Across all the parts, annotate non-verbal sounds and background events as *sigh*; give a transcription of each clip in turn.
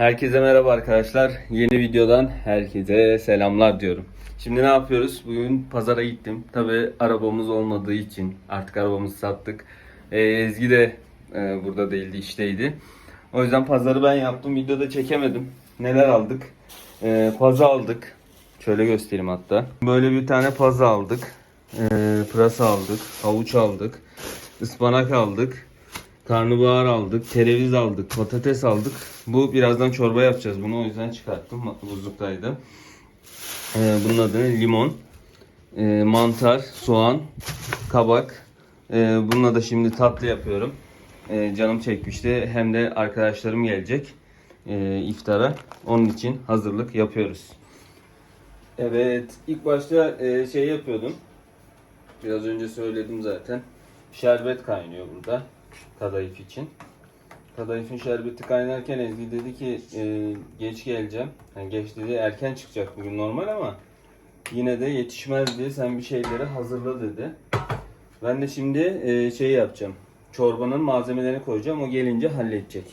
Herkese merhaba arkadaşlar. Yeni videodan herkese selamlar diyorum. Şimdi ne yapıyoruz? Bugün pazara gittim. Tabi arabamız olmadığı için artık arabamızı sattık. Ee, Ezgi de e, burada değildi, işteydi. O yüzden pazarı ben yaptım. Videoda çekemedim. Neler aldık? Ee, paza aldık. Şöyle göstereyim hatta. Böyle bir tane paza aldık. Ee, pırasa aldık. Havuç aldık. ıspanak aldık. Karnabahar aldık, kereviz aldık, patates aldık. Bu birazdan çorba yapacağız bunu o yüzden çıkarttım. Buzluktaydı. Ee, bunun adı limon, ee, mantar, soğan, kabak. Ee, bununla da şimdi tatlı yapıyorum. Ee, canım çekmişti. Hem de arkadaşlarım gelecek ee, iftara. Onun için hazırlık yapıyoruz. Evet, ilk başta e, şey yapıyordum. Biraz önce söyledim zaten. Şerbet kaynıyor burada kadayıf için. Kadayıfın şerbeti kaynarken Ezgi dedi ki e, geç geleceğim. Yani geç dedi erken çıkacak bugün normal ama yine de yetişmez diye sen bir şeyleri hazırla dedi. Ben de şimdi e, şey yapacağım. Çorbanın malzemelerini koyacağım. O gelince halledecek.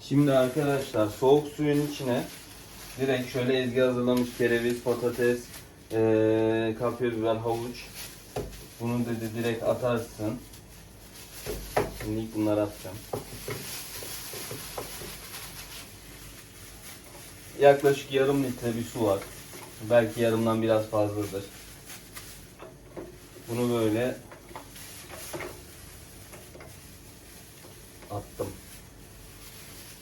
Şimdi arkadaşlar soğuk suyun içine direkt şöyle Ezgi hazırlamış kereviz, patates, e, kapya biber, havuç. Bunu dedi direkt atarsın. Şimdi ilk bunları atacağım. Yaklaşık yarım litre bir su var. Belki yarımdan biraz fazladır. Bunu böyle attım.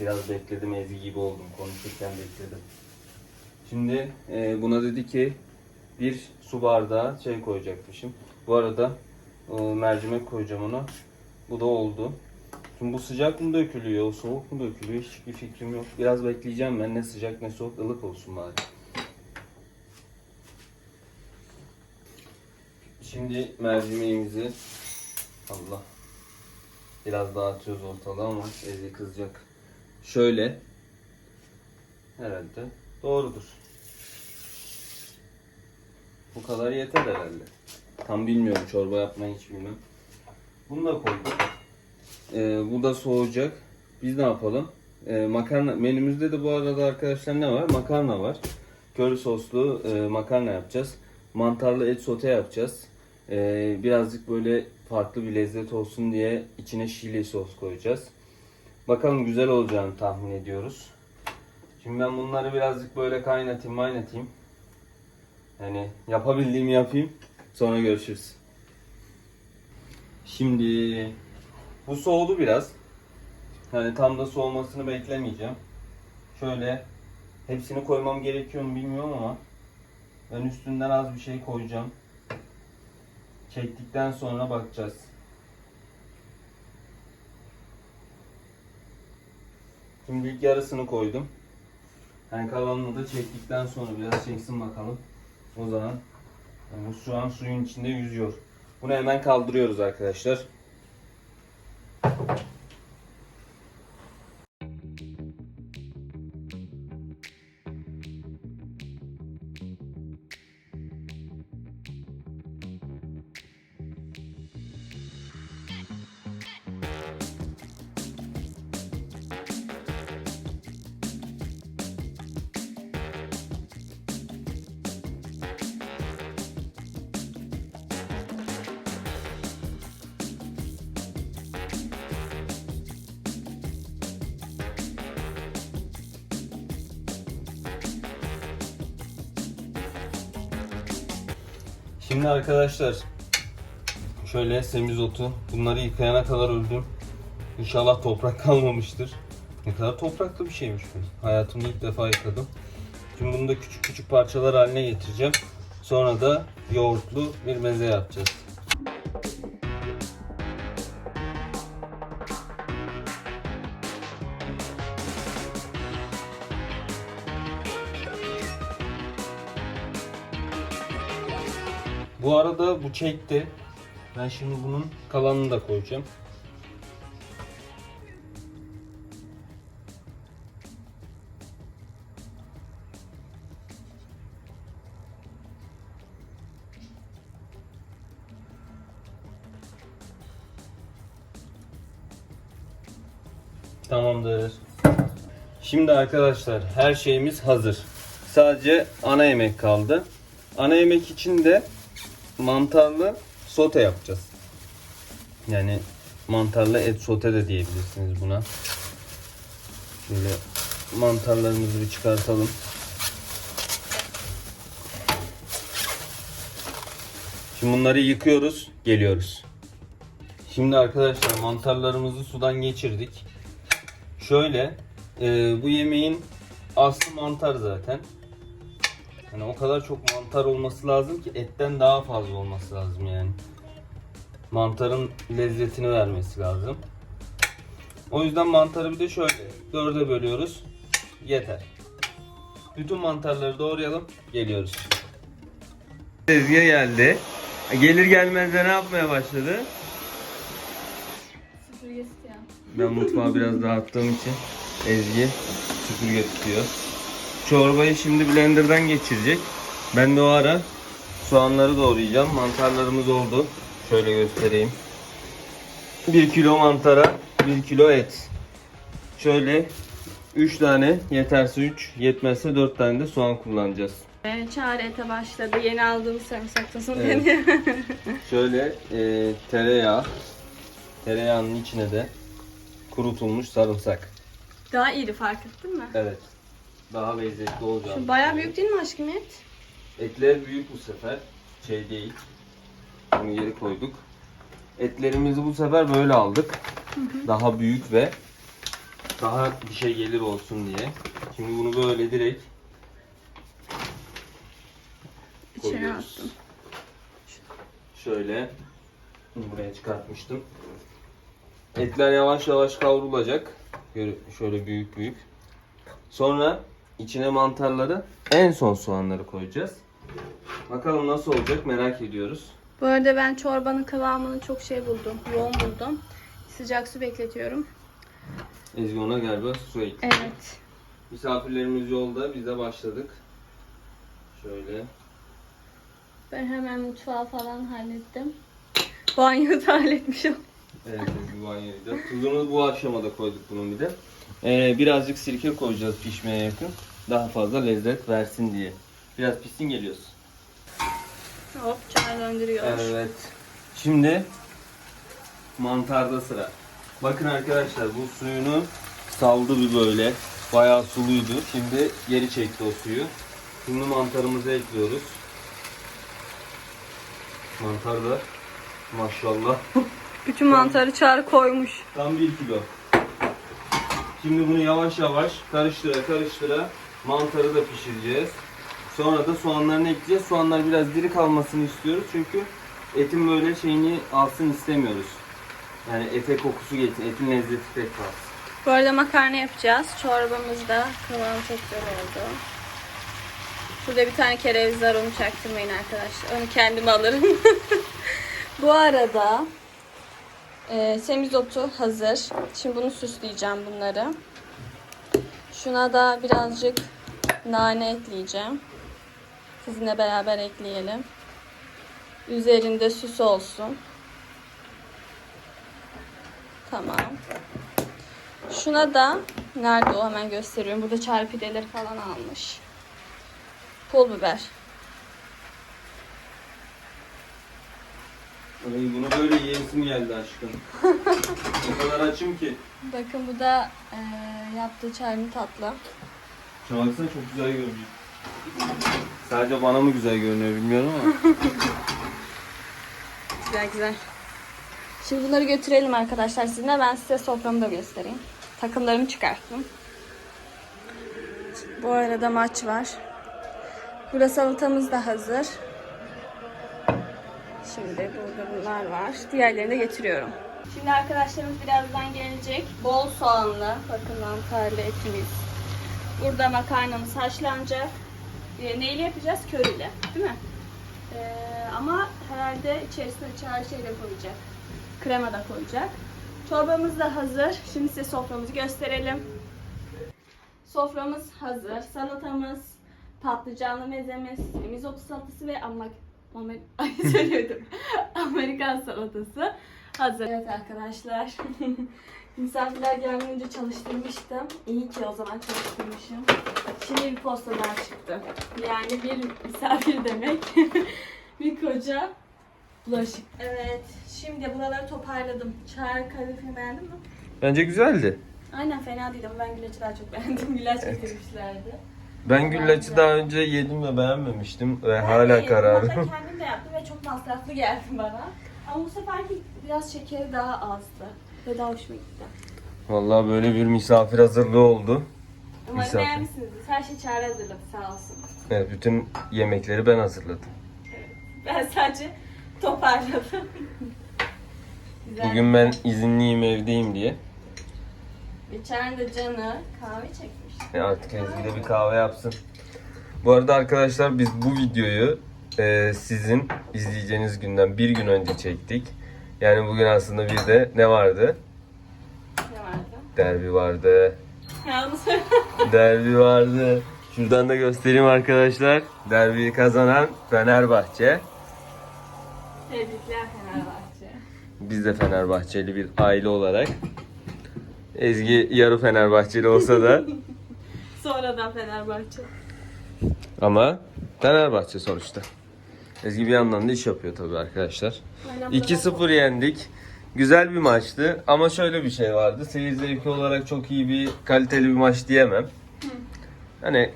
Biraz bekledim Ezgi gibi oldum. Konuşurken bekledim. Şimdi e, buna dedi ki bir su bardağı şey koyacakmışım. Bu arada e, mercimek koyacağım ona. Bu da oldu. Şimdi bu sıcak mı dökülüyor, soğuk mu dökülüyor hiçbir fikrim yok. Biraz bekleyeceğim ben ne sıcak ne soğuk ılık olsun bari. Şimdi mercimeğimizi Allah biraz dağıtıyoruz ortalığı ama Ezgi kızacak. Şöyle herhalde doğrudur. Bu kadar yeter herhalde. Tam bilmiyorum çorba yapmayı hiç bilmem. Bunu da koyduk. Ee, bu da soğuyacak. Biz ne yapalım? Ee, makarna menümüzde de bu arada arkadaşlar ne var? Makarna var. Köri soslu e, makarna yapacağız. Mantarlı et sote yapacağız. Ee, birazcık böyle farklı bir lezzet olsun diye içine şili sos koyacağız. Bakalım güzel olacağını tahmin ediyoruz. Şimdi ben bunları birazcık böyle kaynatayım, kaynatayım. Yani yapabildiğimi yapayım. Sonra görüşürüz. Şimdi bu soğudu biraz. Yani tam da soğumasını beklemeyeceğim. Şöyle hepsini koymam gerekiyor mu bilmiyorum ama ben üstünden az bir şey koyacağım. Çektikten sonra bakacağız. Şimdi ilk yarısını koydum. Yani kalanını da çektikten sonra biraz çeksin bakalım. O zaman bu şu an suyun içinde yüzüyor. Bunu hemen kaldırıyoruz arkadaşlar. Şimdi arkadaşlar şöyle semizotu bunları yıkayana kadar öldüm. İnşallah toprak *laughs* kalmamıştır. Ne kadar topraklı bir şeymiş bu. Hayatımda ilk defa yıkadım. Şimdi bunu da küçük küçük parçalar haline getireceğim. Sonra da yoğurtlu bir meze yapacağız. Bu arada bu çekti. Ben şimdi bunun kalanını da koyacağım. Tamamdır. Şimdi arkadaşlar her şeyimiz hazır. Sadece ana yemek kaldı. Ana yemek için de mantarlı sote yapacağız. Yani mantarlı et sote de diyebilirsiniz buna. Şöyle mantarlarımızı bir çıkartalım. Şimdi bunları yıkıyoruz, geliyoruz. Şimdi arkadaşlar mantarlarımızı sudan geçirdik. Şöyle e, bu yemeğin aslı mantar zaten. Yani o kadar çok mantar olması lazım ki etten daha fazla olması lazım yani. Mantarın lezzetini vermesi lazım. O yüzden mantarı bir de şöyle dörde bölüyoruz. Yeter. Bütün mantarları doğrayalım. Geliyoruz. Ezgi geldi. Gelir gelmez de ne yapmaya başladı? Süpürge isteyen. Ben mutfağı biraz dağıttığım için Ezgi süpürge tutuyor. Çorbayı şimdi blenderdan geçirecek. Ben de o ara soğanları doğrayacağım. Mantarlarımız oldu. Şöyle göstereyim. 1 kilo mantara 1 kilo et. Şöyle 3 tane yeterse 3 yetmezse 4 tane de soğan kullanacağız. Ee, Çağrı ete başladı. Yeni aldığım sarımsaktasın Evet. deniyor. *laughs* Şöyle e, tereyağı tereyağının içine de kurutulmuş sarımsak. Daha iyiydi fark ettin mi? Evet. Daha lezzetli olacak. Şu bayağı büyük değil mi aşkım et? Etler büyük bu sefer. Şey değil. Bunu geri koyduk. Etlerimizi bu sefer böyle aldık. Daha büyük ve daha bir şey gelir olsun diye. Şimdi bunu böyle direkt İçine koyuyoruz. attım. Şöyle bunu buraya çıkartmıştım. Etler yavaş yavaş kavrulacak. Şöyle büyük büyük. Sonra içine mantarları en son soğanları koyacağız. Bakalım nasıl olacak merak ediyoruz. Bu arada ben çorbanın kıvamını çok şey buldum. Yoğun buldum. Sıcak su bekletiyorum. Ezgi ona galiba su ekti. Evet. Misafirlerimiz yolda biz de başladık. Şöyle. Ben hemen mutfağı falan hallettim. Banyoyu da halletmişim. Evet banyoydu. Tuzunu bu aşamada koyduk bunun bir de. Ee, birazcık sirke koyacağız pişmeye yakın. Daha fazla lezzet versin diye. Biraz pişsin geliyoruz. Hop çay döndürüyor. Evet. Şimdi mantarda sıra. Bakın arkadaşlar bu suyunu saldı bir böyle. Bayağı suluydu. Şimdi geri çekti o suyu. Şimdi mantarımızı ekliyoruz. Mantar da maşallah *laughs* Bütün mantarı Çağrı koymuş. tam bir kilo. Şimdi bunu yavaş yavaş karıştıra karıştıra mantarı da pişireceğiz. Sonra da soğanlarını ekleyeceğiz. Soğanlar biraz diri kalmasını istiyoruz çünkü etin böyle şeyini alsın istemiyoruz. Yani ete kokusu geçsin, etin lezzeti tek kalsın. Bu arada makarna yapacağız. Çorbamız da çok güzel oldu. Şurada bir tane kereviz var onu çaktırmayın arkadaşlar. Onu kendim alırım. *laughs* Bu arada e, semizotu hazır. Şimdi bunu süsleyeceğim bunları. Şuna da birazcık nane ekleyeceğim. Sizinle beraber ekleyelim. Üzerinde süs olsun. Tamam. Şuna da nerede o hemen gösteriyorum. Burada çarpideleri falan almış. Pul biber. Ay, bunu böyle yiyesim geldi aşkım. *laughs* o kadar açım ki. Bakın bu da eee, yaptığı çayını tatlı. Şuna baksana çok güzel görünüyor. Sadece bana mı güzel görünüyor bilmiyorum ama. *laughs* Güzel güzel. Şimdi bunları götürelim arkadaşlar sizinle. Ben size soframı da göstereyim. Takımlarımı çıkarttım. Bu arada maç var. Burada salatamız da hazır. Şimdi burada bunlar var. Diğerlerini de getiriyorum. Şimdi arkadaşlarımız birazdan gelecek. Bol soğanlı, bakın mantarlı etimiz. Burada makarnamız haşlanacak. E, neyle yapacağız? Köriyle. Değil mi? Ee, ama herhalde içerisine çay şey de koyacak. Krema da koyacak. Çorbamız da hazır. Şimdi size soframızı gösterelim. Soframız hazır. Salatamız, patlıcanlı mezemiz, mizotu salatası ve ama, Amer- *laughs* Ay söyledim. Amerikan salatası. Hazır. Evet arkadaşlar. *laughs* Misafirler gelmeden önce çalıştırmıştım. İyi ki o zaman çalıştırmışım. Şimdi bir postadan çıktı. Yani bir misafir demek. *laughs* bir koca bulaşık. Evet. Şimdi buraları toparladım. Çağrı kadifini beğendin mi? Bence güzeldi. Aynen fena değil ama ben güllaçı daha çok beğendim. Güllaç getirmişlerdi. Ben güllaçı daha önce yedim ve beğenmemiştim ve hala kararım. Hatta kendim de yaptım ve çok masraflı geldi bana. Ama bu seferki biraz şekeri daha azdı. Ve daha hoşuma gitti. Vallahi böyle bir misafir hazırlığı oldu. Umarım Misafir. beğenmişsinizdir. Her şey Çağrı hazırladı sağ olsun. Evet, bütün yemekleri ben hazırladım. Ben sadece toparladım. Güzel. Bugün ben izinliyim evdeyim diye. Geçen de canı kahve çekmiş. E artık Ezgi de bir kahve yapsın. Bu arada arkadaşlar biz bu videoyu e, sizin izleyeceğiniz günden bir gün önce çektik. Yani bugün aslında bir de ne vardı? Ne vardı? Derbi vardı. Ya onu söyle. *laughs* Derbi vardı. Şuradan da göstereyim arkadaşlar. Derbiyi kazanan Fenerbahçe. Tebrikler Fenerbahçe. Biz de Fenerbahçeli bir aile olarak. Ezgi yarı Fenerbahçeli olsa da *laughs* Sonradan Fenerbahçe. ama Fenerbahçe sonuçta. Ezgi bir yandan da iş yapıyor tabii arkadaşlar. Aynen 2-0 yendik. Güzel bir maçtı ama şöyle bir şey vardı. Seyir zevki olarak çok iyi bir kaliteli bir maç diyemem. Hani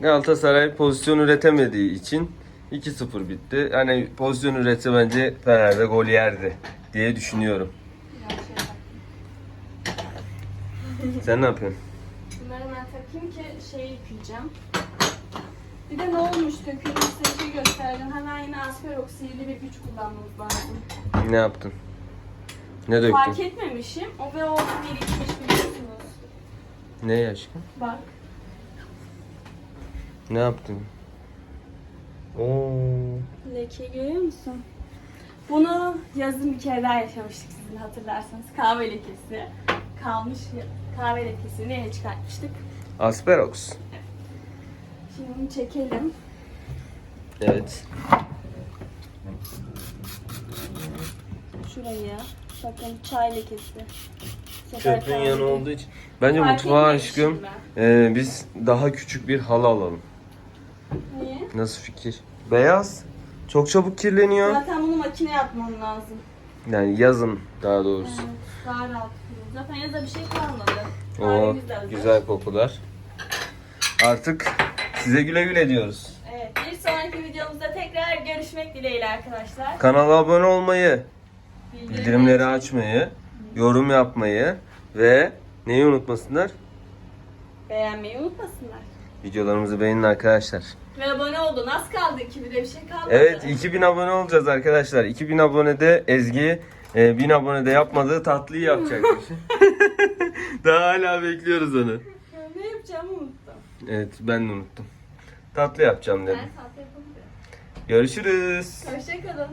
Galatasaray pozisyon üretemediği için 2-0 bitti. Hani pozisyon üretse bence Fener'de gol yerdi diye düşünüyorum. Sen ne yapıyorsun? Takayım ki şeyi yıkayacağım. Bir de ne olmuş dökülmüşse bir şey göstereceğim. Hemen yine asperok sihirli bir güç kullanmamız lazım. Ne yaptın? Ne döktün? Fark etmemişim. O ve o birikmiş biliyorsunuz. Ne aşkım? Bak. Ne yaptın? Oo. Lekeyi görüyor musun? Bunu yazın bir kere daha yaşamıştık sizin hatırlarsanız. Kahve lekesi. Kalmış kahve lekesini çıkartmıştık? Asperox. Şimdi bunu çekelim. Evet. Şurayı. Bakın çay lekesi. Çöpün yanı olduğu için. Bence Fark mutfağa aşkım e, biz daha küçük bir halı alalım. Niye? Nasıl fikir? Beyaz. Çok çabuk kirleniyor. Zaten bunu makine yapmam lazım. Yani yazın daha doğrusu. Evet, daha rahat. Zaten yazda bir şey kalmadı. O Kahvemiz de hazır. güzel kokular. Artık size güle güle diyoruz. Evet, bir sonraki videomuzda tekrar görüşmek dileğiyle arkadaşlar. Kanala abone olmayı, bildirimleri açmayı, yorum yapmayı ve neyi unutmasınlar? Beğenmeyi unutmasınlar. Videolarımızı beğenin arkadaşlar. Ve abone olun. Az kaldı. Kimi de bir şey kalmadı. Evet 2000 abone olacağız arkadaşlar. 2000 abonede Ezgi e, 1000 abonede yapmadığı tatlıyı yapacakmış. *laughs* Daha hala bekliyoruz onu. Ne yapacağımı unuttum. Evet ben de unuttum. Tatlı yapacağım Ben dedim. tatlı yapamıyorum. Görüşürüz. Hoşçakalın.